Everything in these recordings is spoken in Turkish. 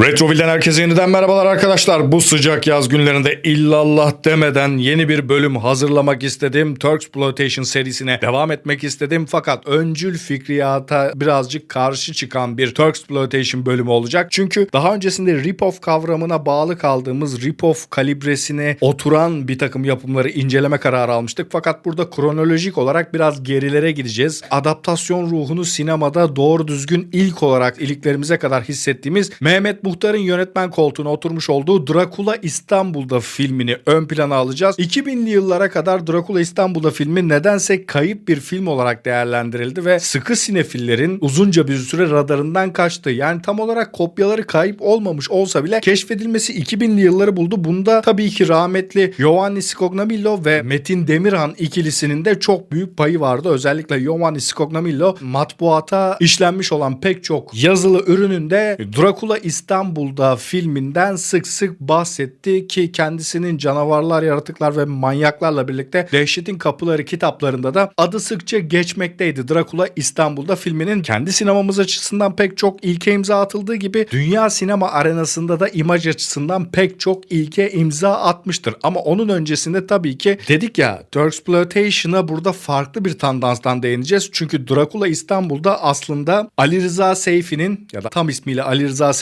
Retroville'den herkese yeniden merhabalar arkadaşlar. Bu sıcak yaz günlerinde illallah demeden yeni bir bölüm hazırlamak istedim. Turksploitation serisine devam etmek istedim. Fakat öncül fikriyata birazcık karşı çıkan bir Turksploitation bölümü olacak. Çünkü daha öncesinde rip-off kavramına bağlı kaldığımız rip-off kalibresine oturan bir takım yapımları inceleme kararı almıştık. Fakat burada kronolojik olarak biraz gerilere gideceğiz. Adaptasyon ruhunu sinemada doğru düzgün ilk olarak iliklerimize kadar hissettiğimiz Mehmet Muhtar'ın yönetmen koltuğuna oturmuş olduğu Drakula İstanbul'da filmini ön plana alacağız. 2000'li yıllara kadar Drakula İstanbul'da filmi nedense kayıp bir film olarak değerlendirildi ve sıkı sinefillerin uzunca bir süre radarından kaçtı. Yani tam olarak kopyaları kayıp olmamış olsa bile keşfedilmesi 2000'li yılları buldu. Bunda tabii ki rahmetli Giovanni Scognamillo ve Metin Demirhan ikilisinin de çok büyük payı vardı. Özellikle Giovanni Scognamillo matbuata işlenmiş olan pek çok yazılı ürünün de Drakula İstanbul'da filminden sık sık bahsetti ki kendisinin canavarlar, yaratıklar ve manyaklarla birlikte Dehşetin Kapıları kitaplarında da adı sıkça geçmekteydi. Drakula İstanbul'da filminin kendi sinemamız açısından pek çok ilke imza atıldığı gibi dünya sinema arenasında da imaj açısından pek çok ilke imza atmıştır. Ama onun öncesinde tabii ki dedik ya Turksploitation'a burada farklı bir tandanstan değineceğiz. Çünkü Drakula İstanbul'da aslında Ali Rıza Seyfi'nin ya da tam ismiyle Ali Rıza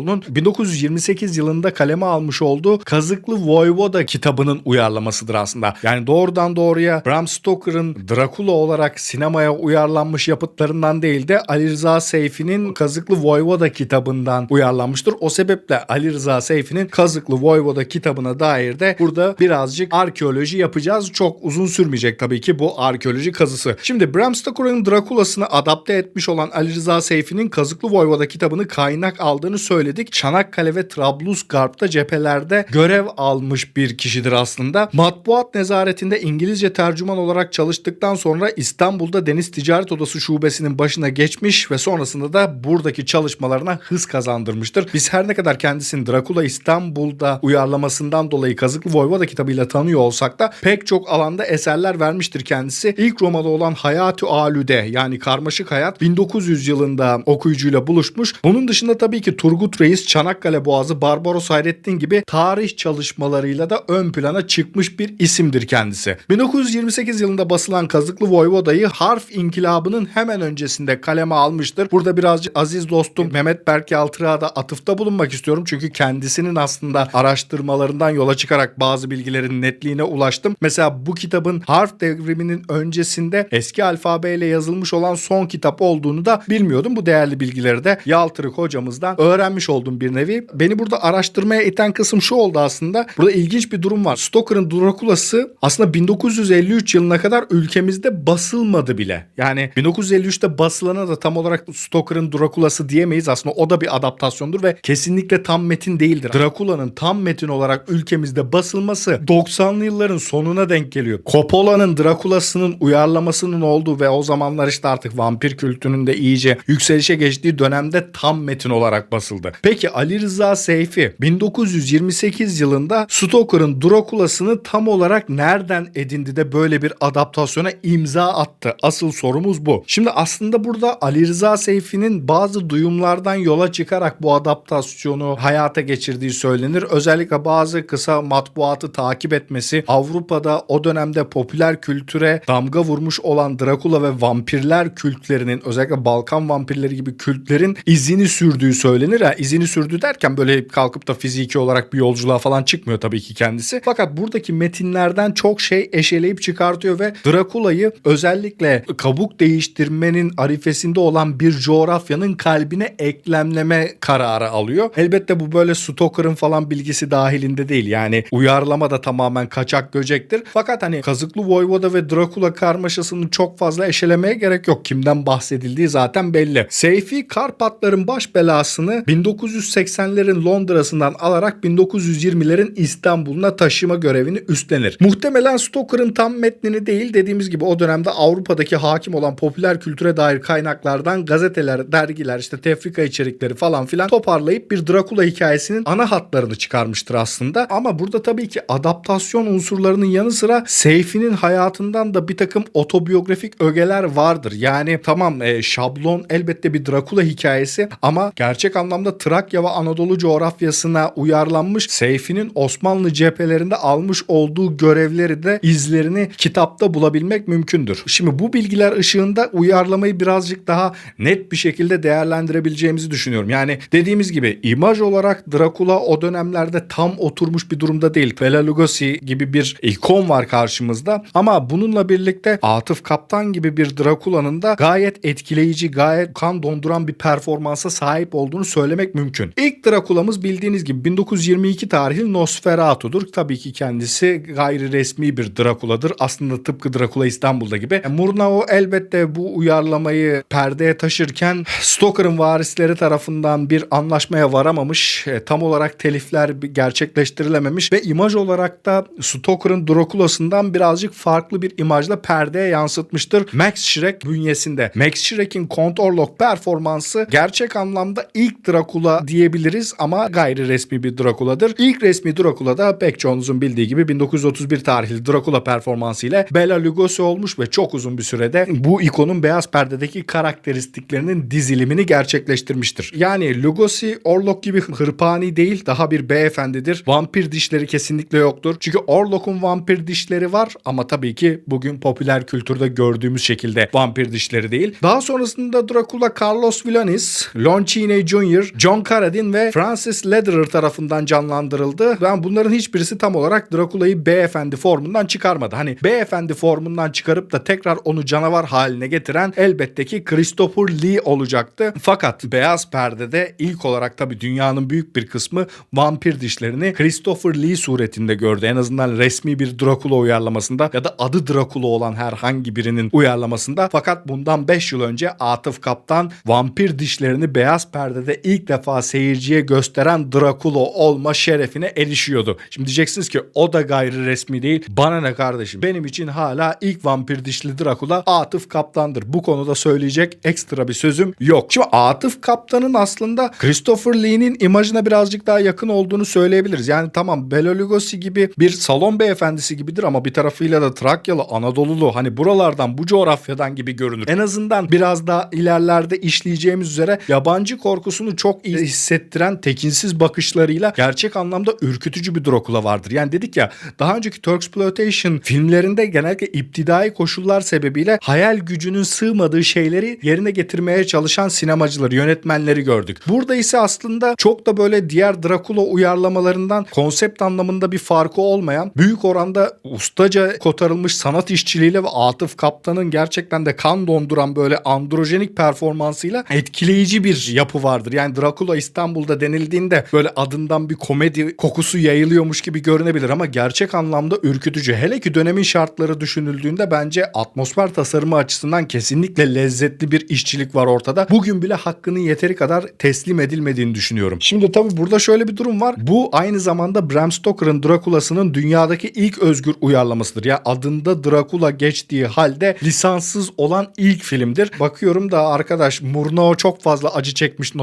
Seyfioğlu'nun 1928 yılında kaleme almış olduğu Kazıklı Voyvoda kitabının uyarlamasıdır aslında. Yani doğrudan doğruya Bram Stoker'ın Drakula olarak sinemaya uyarlanmış yapıtlarından değil de Ali Rıza Seyfi'nin Kazıklı Voyvoda kitabından uyarlanmıştır. O sebeple Ali Rıza Seyfi'nin Kazıklı Voyvoda kitabına dair de burada birazcık arkeoloji yapacağız. Çok uzun sürmeyecek tabii ki bu arkeoloji kazısı. Şimdi Bram Stoker'ın Drakula'sını adapte etmiş olan Ali Rıza Seyfi'nin Kazıklı Voyvoda kitabını kaynak aldığını söyledik. Çanakkale ve Trablusgarp'ta cephelerde görev almış bir kişidir aslında. Matbuat nezaretinde İngilizce tercüman olarak çalıştıktan sonra İstanbul'da Deniz Ticaret Odası şubesinin başına geçmiş ve sonrasında da buradaki çalışmalarına hız kazandırmıştır. Biz her ne kadar kendisini Drakula İstanbul'da uyarlamasından dolayı Kazıklı Voyvoda kitabıyla tanıyor olsak da pek çok alanda eserler vermiştir kendisi. İlk romanı olan Hayatü Alüde yani Karmaşık Hayat 1900 yılında okuyucuyla buluşmuş. Bunun dışında tabii ki Turgut Reis, Çanakkale Boğazı, Barbaros Hayrettin gibi tarih çalışmalarıyla da ön plana çıkmış bir isimdir kendisi. 1928 yılında basılan Kazıklı Voyvoda'yı harf inkılabının hemen öncesinde kaleme almıştır. Burada birazcık aziz dostum Mehmet Berk Yaltırık'a da atıfta bulunmak istiyorum. Çünkü kendisinin aslında araştırmalarından yola çıkarak bazı bilgilerin netliğine ulaştım. Mesela bu kitabın harf devriminin öncesinde eski alfabeyle yazılmış olan son kitap olduğunu da bilmiyordum. Bu değerli bilgileri de Yaltırık hocamızdan öğrenmiş oldum bir nevi. Beni burada araştırmaya iten kısım şu oldu aslında. Burada ilginç bir durum var. Stoker'ın Drakula'sı aslında 1953 yılına kadar ülkemizde basılmadı bile. Yani 1953'te basılana da tam olarak Stoker'ın Drakula'sı diyemeyiz. Aslında o da bir adaptasyondur ve kesinlikle tam metin değildir. Drakula'nın tam metin olarak ülkemizde basılması 90'lı yılların sonuna denk geliyor. Coppola'nın Drakula'sının uyarlamasının olduğu ve o zamanlar işte artık vampir kültürünün de iyice yükselişe geçtiği dönemde tam metin olarak basıldı. Peki Ali Rıza Seyfi 1928 yılında Stoker'ın Drakula'sını tam olarak nereden edindi de böyle bir adaptasyona imza attı? Asıl sorumuz bu. Şimdi aslında burada Ali Rıza Seyfi'nin bazı duyumlardan yola çıkarak bu adaptasyonu hayata geçirdiği söylenir. Özellikle bazı kısa matbuatı takip etmesi, Avrupa'da o dönemde popüler kültüre damga vurmuş olan Drakula ve vampirler kültlerinin özellikle Balkan vampirleri gibi kültlerin izini sürdüğü söylenir. Ha, izini sürdü derken böyle kalkıp da fiziki olarak bir yolculuğa falan çıkmıyor tabii ki kendisi. Fakat buradaki metinlerden çok şey eşeleyip çıkartıyor ve Drakula'yı özellikle kabuk değiştirmenin arifesinde olan bir coğrafyanın kalbine eklemleme kararı alıyor. Elbette bu böyle Stoker'ın falan bilgisi dahilinde değil. Yani uyarlama da tamamen kaçak göcektir. Fakat hani Kazıklı Voyvoda ve Drakula karmaşasını çok fazla eşelemeye gerek yok. Kimden bahsedildiği zaten belli. Seyfi Karpatların baş belasını 1980'lerin Londra'sından alarak 1920'lerin İstanbul'una taşıma görevini üstlenir. Muhtemelen Stoker'ın tam metnini değil dediğimiz gibi o dönemde Avrupa'daki hakim olan popüler kültüre dair kaynaklardan gazeteler, dergiler, işte tefrika içerikleri falan filan toparlayıp bir Drakula hikayesinin ana hatlarını çıkarmıştır aslında. Ama burada tabii ki adaptasyon unsurlarının yanı sıra Seyfi'nin hayatından da bir takım otobiyografik ögeler vardır. Yani tamam e, şablon elbette bir Drakula hikayesi ama gerçek anlamda Trakya ve Anadolu coğrafyasına uyarlanmış. Seyfi'nin Osmanlı cephelerinde almış olduğu görevleri de izlerini kitapta bulabilmek mümkündür. Şimdi bu bilgiler ışığında uyarlamayı birazcık daha net bir şekilde değerlendirebileceğimizi düşünüyorum. Yani dediğimiz gibi imaj olarak Dracula o dönemlerde tam oturmuş bir durumda değil. Bela Lugosi gibi bir ikon var karşımızda ama bununla birlikte Atıf Kaptan gibi bir Dracula'nın da gayet etkileyici, gayet kan donduran bir performansa sahip olduğunu söylemek mümkün. İlk Dracula'mız bildiğiniz gibi 1922 tarihli Nosferatu'dur. Tabii ki kendisi gayri resmi bir Dracula'dır. Aslında tıpkı Dracula İstanbul'da gibi. Murnau elbette bu uyarlamayı perdeye taşırken Stoker'ın varisleri tarafından bir anlaşmaya varamamış. E, Tam olarak telifler gerçekleştirilememiş ve imaj olarak da Stoker'ın Dracula'sından birazcık farklı bir imajla perdeye yansıtmıştır. Max Schreck bünyesinde. Max Schreck'in Count Orlok performansı gerçek anlamda ilk Dracula diyebiliriz ama gayri resmi bir Dracula'dır. İlk resmi Dracula da pek çoğunuzun bildiği gibi 1931 tarihli Dracula performansı ile Bela Lugosi olmuş ve çok uzun bir sürede bu ikonun beyaz perdedeki karakteristiklerinin dizilimini gerçekleştirmiştir. Yani Lugosi Orlok gibi hırpani değil daha bir beyefendidir. Vampir dişleri kesinlikle yoktur. Çünkü Orlok'un vampir dişleri var ama tabii ki bugün popüler kültürde gördüğümüz şekilde vampir dişleri değil. Daha sonrasında Dracula Carlos Villanis, Lon Chaney Jr., John Carradine ve Francis Lederer tarafından canlandırıldı. Ben bunların hiçbirisi tam olarak Dracula'yı beyefendi formundan çıkarmadı. Hani beyefendi formundan çıkarıp da tekrar onu canavar haline getiren elbette ki Christopher Lee olacaktı. Fakat beyaz perdede ilk olarak tabii dünyanın büyük bir kısmı vampir dişlerini Christopher Lee suretinde gördü. En azından resmi bir Dracula uyarlamasında ya da adı Dracula olan herhangi birinin uyarlamasında. Fakat bundan 5 yıl önce Atıf Kaptan vampir dişlerini beyaz perdede ilk defa seyirciye gösteren Dracula olma şerefine erişiyordu. Şimdi diyeceksiniz ki o da gayri resmi değil. Bana ne kardeşim? Benim için hala ilk vampir dişli Dracula Atıf Kaptan'dır. Bu konuda söyleyecek ekstra bir sözüm yok. Şimdi Atıf Kaptan'ın aslında Christopher Lee'nin imajına birazcık daha yakın olduğunu söyleyebiliriz. Yani tamam Bela Lugosi gibi bir salon beyefendisi gibidir ama bir tarafıyla da Trakyalı, Anadolulu hani buralardan bu coğrafyadan gibi görünür. En azından biraz daha ilerlerde işleyeceğimiz üzere yabancı korkusunu çok hissettiren tekinsiz bakışlarıyla gerçek anlamda ürkütücü bir Dracula vardır. Yani dedik ya daha önceki Turksploitation filmlerinde genellikle iptidai koşullar sebebiyle hayal gücünün sığmadığı şeyleri yerine getirmeye çalışan sinemacıları, yönetmenleri gördük. Burada ise aslında çok da böyle diğer Dracula uyarlamalarından konsept anlamında bir farkı olmayan büyük oranda ustaca kotarılmış sanat işçiliğiyle ve Atıf Kaptan'ın gerçekten de kan donduran böyle androjenik performansıyla etkileyici bir yapı vardır. Yani Dracula İstanbul'da denildiğinde böyle adından bir komedi kokusu yayılıyormuş gibi görünebilir ama gerçek anlamda ürkütücü. Hele ki dönemin şartları düşünüldüğünde bence atmosfer tasarımı açısından kesinlikle lezzetli bir işçilik var ortada. Bugün bile hakkının yeteri kadar teslim edilmediğini düşünüyorum. Şimdi tabii burada şöyle bir durum var. Bu aynı zamanda Bram Stoker'ın Dracula'sının dünyadaki ilk özgür uyarlamasıdır. Ya adında Dracula geçtiği halde lisanssız olan ilk filmdir. Bakıyorum da arkadaş Murnau çok fazla acı çekmiş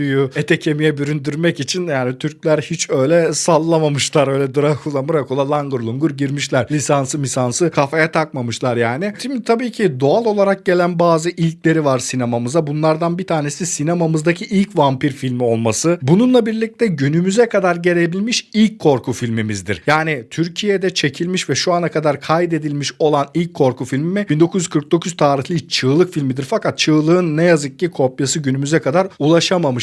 Nosferatu'yu ete kemiğe büründürmek için yani Türkler hiç öyle sallamamışlar öyle Dracula Dracula langur lungur girmişler. Lisansı misansı kafaya takmamışlar yani. Şimdi tabii ki doğal olarak gelen bazı ilkleri var sinemamıza. Bunlardan bir tanesi sinemamızdaki ilk vampir filmi olması. Bununla birlikte günümüze kadar gelebilmiş ilk korku filmimizdir. Yani Türkiye'de çekilmiş ve şu ana kadar kaydedilmiş olan ilk korku filmi 1949 tarihli Çığlık filmidir. Fakat Çığlık'ın ne yazık ki kopyası günümüze kadar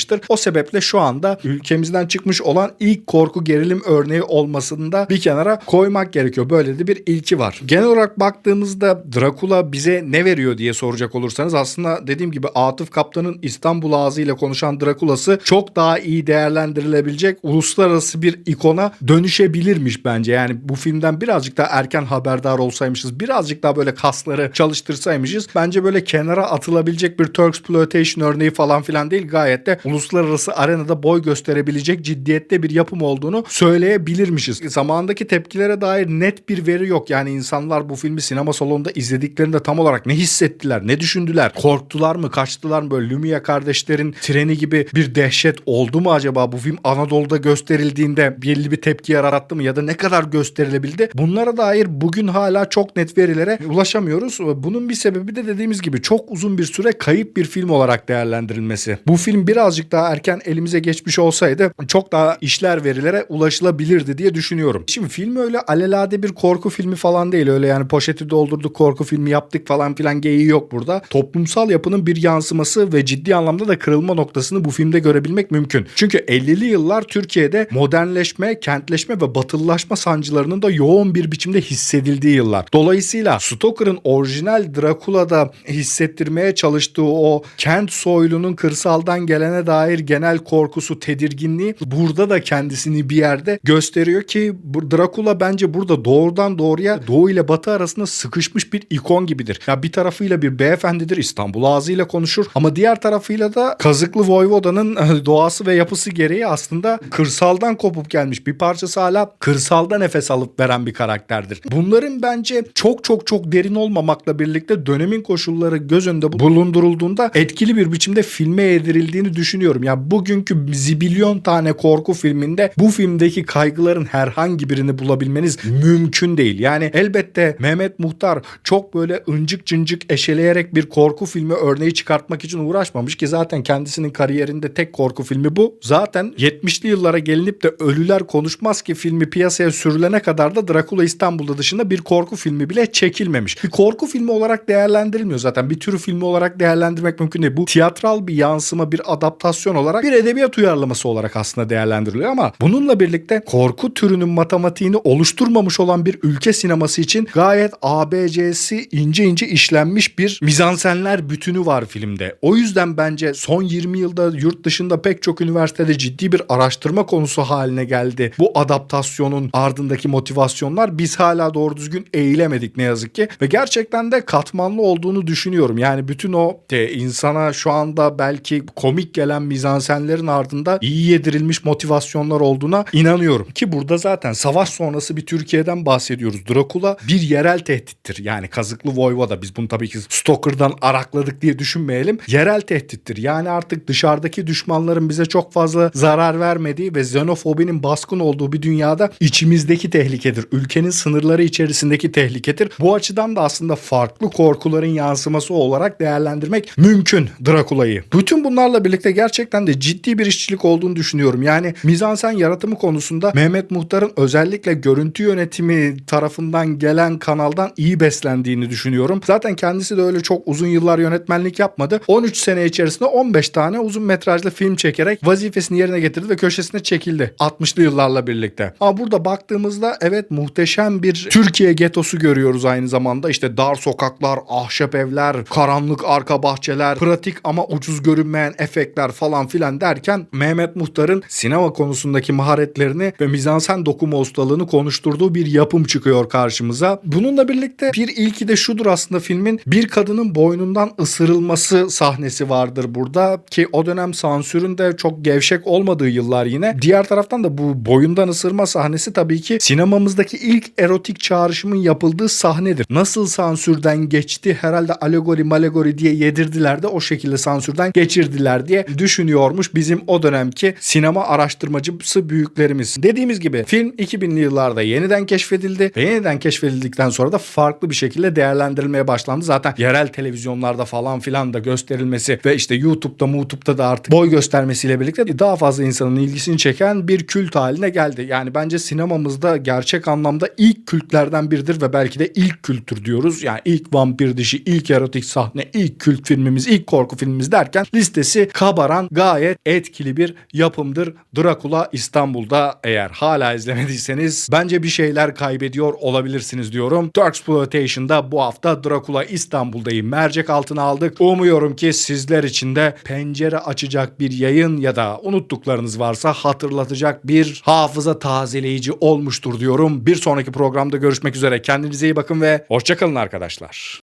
ulaşamamıştır. O sebeple şu anda ülkemizden çıkmış olan ilk korku gerilim örneği olmasını da bir kenara koymak gerekiyor. Böyle de bir ilki var. Genel olarak baktığımızda Dracula bize ne veriyor diye soracak olursanız aslında dediğim gibi Atıf Kaptan'ın İstanbul ağzıyla konuşan Dracula'sı çok daha iyi değerlendirilebilecek uluslararası bir ikona dönüşebilirmiş bence. Yani bu filmden birazcık daha erken haberdar olsaymışız, birazcık daha böyle kasları çalıştırsaymışız bence böyle kenara atılabilecek bir Turksploitation örneği falan filan değil gayet de uluslararası arenada boy gösterebilecek ciddiyette bir yapım olduğunu söyleyebilirmişiz. Zamanındaki tepkilere dair net bir veri yok. Yani insanlar bu filmi sinema salonunda izlediklerinde tam olarak ne hissettiler, ne düşündüler, korktular mı, kaçtılar mı böyle Lumia kardeşlerin treni gibi bir dehşet oldu mu acaba bu film Anadolu'da gösterildiğinde belli bir tepki yarattı mı ya da ne kadar gösterilebildi? Bunlara dair bugün hala çok net verilere ulaşamıyoruz. Bunun bir sebebi de dediğimiz gibi çok uzun bir süre kayıp bir film olarak değerlendirilmesi. Bu film birazcık birazcık daha erken elimize geçmiş olsaydı çok daha işler verilere ulaşılabilirdi diye düşünüyorum. Şimdi film öyle alelade bir korku filmi falan değil. Öyle yani poşeti doldurduk korku filmi yaptık falan filan geyiği yok burada. Toplumsal yapının bir yansıması ve ciddi anlamda da kırılma noktasını bu filmde görebilmek mümkün. Çünkü 50'li yıllar Türkiye'de modernleşme, kentleşme ve batılılaşma sancılarının da yoğun bir biçimde hissedildiği yıllar. Dolayısıyla Stoker'ın orijinal Dracula'da hissettirmeye çalıştığı o kent soylunun kırsaldan gelene dair genel korkusu, tedirginliği burada da kendisini bir yerde gösteriyor ki bu Dracula bence burada doğrudan doğruya Doğu ile Batı arasında sıkışmış bir ikon gibidir. Ya bir tarafıyla bir beyefendidir, İstanbul ağzıyla konuşur ama diğer tarafıyla da Kazıklı Voyvoda'nın doğası ve yapısı gereği aslında kırsaldan kopup gelmiş bir parçası hala kırsalda nefes alıp veren bir karakterdir. Bunların bence çok çok çok derin olmamakla birlikte dönemin koşulları göz önünde bulundurulduğunda etkili bir biçimde filme yedirildiğini düşünüyorum. Ya bugünkü zibilyon tane korku filminde bu filmdeki kaygıların herhangi birini bulabilmeniz mümkün değil. Yani elbette Mehmet Muhtar çok böyle ıncık cıncık eşeleyerek bir korku filmi örneği çıkartmak için uğraşmamış ki zaten kendisinin kariyerinde tek korku filmi bu. Zaten 70'li yıllara gelinip de Ölüler Konuşmaz ki filmi piyasaya sürülene kadar da Dracula İstanbul'da dışında bir korku filmi bile çekilmemiş. Bir korku filmi olarak değerlendirilmiyor zaten. Bir tür filmi olarak değerlendirmek mümkün değil. Bu tiyatral bir yansıma, bir adaptasyon olarak bir edebiyat uyarlaması olarak aslında değerlendiriliyor ama bununla birlikte korku türünün matematiğini oluşturmamış olan bir ülke sineması için gayet ABC'si ince ince işlenmiş bir mizansenler bütünü var filmde. O yüzden bence son 20 yılda yurt dışında pek çok üniversitede ciddi bir araştırma konusu haline geldi. Bu adaptasyonun ardındaki motivasyonlar biz hala doğru düzgün eğilemedik ne yazık ki ve gerçekten de katmanlı olduğunu düşünüyorum. Yani bütün o de, insana şu anda belki komik gelen mizansenlerin ardında iyi yedirilmiş motivasyonlar olduğuna inanıyorum. Ki burada zaten savaş sonrası bir Türkiye'den bahsediyoruz. Dracula bir yerel tehdittir. Yani Kazıklı Voyvoda biz bunu tabii ki Stoker'dan arakladık diye düşünmeyelim. Yerel tehdittir. Yani artık dışarıdaki düşmanların bize çok fazla zarar vermediği ve xenofobinin baskın olduğu bir dünyada içimizdeki tehlikedir. Ülkenin sınırları içerisindeki tehlikedir. Bu açıdan da aslında farklı korkuların yansıması olarak değerlendirmek mümkün Drakula'yı. Bütün bunlarla birlikte gerçekten de ciddi bir işçilik olduğunu düşünüyorum. Yani mizansen yaratımı konusunda Mehmet Muhtar'ın özellikle görüntü yönetimi tarafından gelen kanaldan iyi beslendiğini düşünüyorum. Zaten kendisi de öyle çok uzun yıllar yönetmenlik yapmadı. 13 sene içerisinde 15 tane uzun metrajlı film çekerek vazifesini yerine getirdi ve köşesine çekildi. 60'lı yıllarla birlikte. Ama burada baktığımızda evet muhteşem bir Türkiye getosu görüyoruz aynı zamanda. İşte dar sokaklar, ahşap evler, karanlık arka bahçeler, pratik ama ucuz görünmeyen efektler falan filan derken Mehmet Muhtar'ın sinema konusundaki maharetlerini ve mizansen dokuma ustalığını konuşturduğu bir yapım çıkıyor karşımıza. Bununla birlikte bir ilki de şudur aslında filmin bir kadının boynundan ısırılması sahnesi vardır burada ki o dönem sansürün de çok gevşek olmadığı yıllar yine. Diğer taraftan da bu boyundan ısırma sahnesi tabii ki sinemamızdaki ilk erotik çağrışımın yapıldığı sahnedir. Nasıl sansürden geçti herhalde alegori malegori diye yedirdiler de o şekilde sansürden geçirdiler diye düşünüyormuş bizim o dönemki sinema araştırmacısı büyüklerimiz. Dediğimiz gibi film 2000'li yıllarda yeniden keşfedildi ve yeniden keşfedildikten sonra da farklı bir şekilde değerlendirilmeye başlandı. Zaten yerel televizyonlarda falan filan da gösterilmesi ve işte YouTube'da, YouTube'da da artık boy göstermesiyle birlikte daha fazla insanın ilgisini çeken bir kült haline geldi. Yani bence sinemamızda gerçek anlamda ilk kültlerden biridir ve belki de ilk kültür diyoruz. Yani ilk vampir dişi, ilk erotik sahne, ilk kült filmimiz, ilk korku filmimiz derken listesi kabaran gayet etkili bir yapımdır. Dracula İstanbul'da eğer hala izlemediyseniz bence bir şeyler kaybediyor olabilirsiniz diyorum. Turksploitation'da bu hafta Dracula İstanbul'dayım. Mercek altına aldık. Umuyorum ki sizler için de pencere açacak bir yayın ya da unuttuklarınız varsa hatırlatacak bir hafıza tazeleyici olmuştur diyorum. Bir sonraki programda görüşmek üzere. Kendinize iyi bakın ve hoşçakalın arkadaşlar.